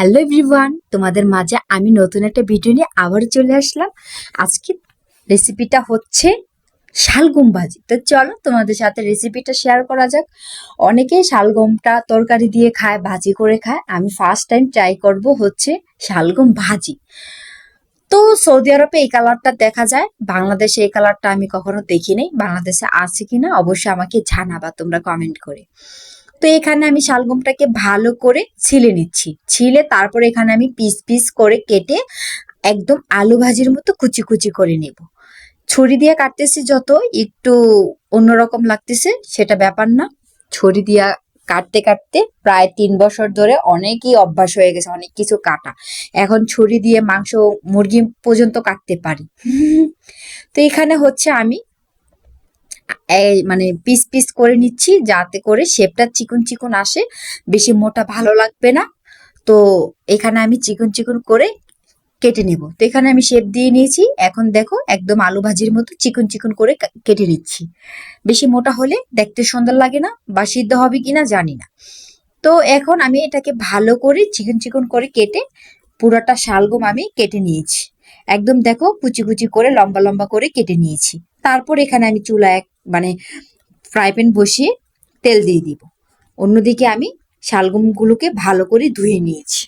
Hello everyone, তোমাদের মাঝে আমি নতুন একটা ভিডিও নিয়ে আবার চলে আসলাম। আজকে রেসিপিটা হচ্ছে শালগম ভাজি। তো চলো তোমাদের সাথে রেসিপিটা শেয়ার করা যাক। অনেকেই শালগমটা তরকারি দিয়ে খায়, ভাজি করে খায়। আমি ফার্স্ট টাইম ট্রাই করব হচ্ছে শালগম ভাজি। তো সৌদি আরবে এই কালারটা দেখা যায়। বাংলাদেশে এই কালারটা আমি কখনো দেখিনি। বাংলাদেশে আছে কিনা অবশ্যই আমাকে জানাবা, তোমরা কমেন্ট করে। তো এখানে আমি শালগমটাকে ভালো করে ছিলে নিচ্ছি। ছিলে তারপরে এখানে আমি পিস পিস করে কেটে একদম আলু ভাজির মতো কুচি কুচি করে নেব। ছুরি দিয়ে কাটতেছি যত একটু অন্যরকম লাগতেছে সেটা ব্যাপার না। ছুরি দিয়া কাটতে কাটতে প্রায় তিন বছর ধরে অনেকই অভ্যাস হয়ে গেছে অনেক কিছু কাটা। এখন ছুরি দিয়ে মাংস মুরগি পর্যন্ত কাটতে পারি। তো এখানে হচ্ছে আমি মানে পিস পিস করে নিচ্ছি, যাতে করে শেপটা চিকন চিকন আসে, বেশি মোটা ভালো লাগবে না। তো এখানে আমি চিকন চিকন করে কেটে নেব। তো এখানে আমি শেপ দিয়ে নিয়েছি। এখন দেখো, একদম আলু ভাজির মতো চিকন চিকন করে কেটে নিচ্ছি। বেশি মোটা হলে দেখতে সুন্দর লাগে না বা সিদ্ধ হবে কিনা জানি না। তো এখন আমি এটাকে ভালো করে চিকন চিকন করে কেটে পুরোটা শালগম আমি কেটে নিয়েছি। একদম দেখো কুচি কুচি করে লম্বা লম্বা করে কেটে নিয়েছি। তারপর এখানে আমি চুলা এক মানে ফ্রাই প্যান বসিয়ে তেল দিয়ে দিব। অন্যদিকে আমি শালগমগুলোকে ভালো করে ধুয়ে নিয়েছি।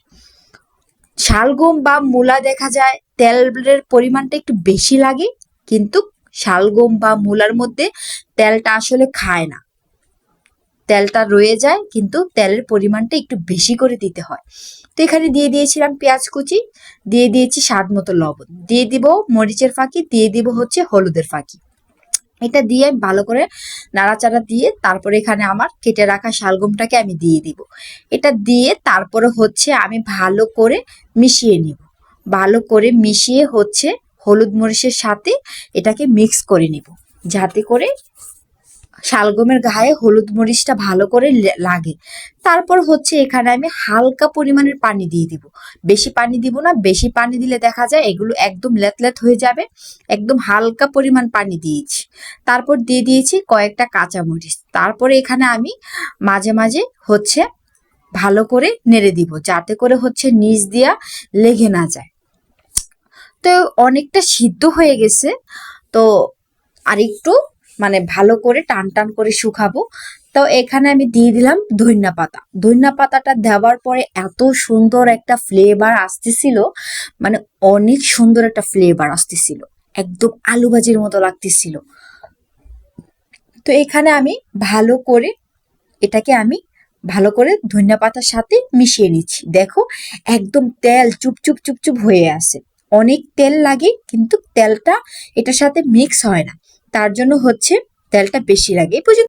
শালগম বা মূলা দেখা যায়, তেলের পরিমাণটা একটু বেশি লাগে, কিন্তু শালগম বা মূলার মধ্যে তেলটা আসলে খায় না। তেলটা রয়ে যায়, কিন্তু তেলের পরিমাণটা একটু বেশি করে দিতে হয়। তো এখানে দিয়ে দিয়েছিলাম পেঁয়াজ কুচি, দিয়ে দিয়েছি স্বাদ মতো লবণ। দিয়ে দিব মরিচের ফাঁকি, দিয়ে দিব হচ্ছে হলুদের ফাঁকি। এটা দিয়ে আমি ভালো করে নাড়াচাড়া দিয়ে তারপরে এখানে আমার কেটে রাখা শালগমটাকে আমি দিয়ে দিব। এটা দিয়ে তারপরে হচ্ছে আমি ভালো করে মিশিয়ে নিব। ভালো করে মিশিয়ে হচ্ছে হলুদ মরিচের সাথে এটাকে মিক্স করে নিব। যাতে করে শালগমের গায়ে হলুদ মরিচটা ভালো করে লাগে। তারপর হচ্ছে এখানে আমি হালকা পরিমাণের পানি দিয়ে দিব। বেশি পানি দিব না, বেশি পানি দিলে দেখা যায় এগুলো একদম লেতলেত হয়ে যাবে। একদম হালকা পরিমাণ পানি দিয়েছি। তারপর দিয়ে দিয়েছি কয়েকটা কাঁচামরিচ। তারপরে এখানে আমি মাঝে মাঝে হচ্ছে ভালো করে নেড়ে দিব, যাতে করে হচ্ছে নিচ দিয়া লেগে না যায়। তো অনেকটা সিদ্ধ হয়ে গেছে। তো আর একটু মানে ভালো করে টান টান করে শুকাবো। তো এখানে আমি দিয়ে দিলাম ধনিয়া পাতা। ধনিয়া পাতাটা দেওয়ার পরে এত সুন্দর একটা ফ্লেভার আসতেছিল মানে অনেক সুন্দর একটা ফ্লেভার আসতেছিল। একদম আলু ভাজির মতো লাগতেছিল। তো এখানে আমি ভালো করে এটাকে আমি ভালো করে ধনিয়া পাতার সাথে মিশিয়ে নিচ্ছি। দেখো, একদম তেল চুপচুপ চুপচুপ হয়ে আসে অনেক তেল লাগে, কিন্তু তেলটা এটার সাথে মিক্স হয় না। তার জন্য হচ্ছে তেলটা বেশি লাগে। এই পর্যন্ত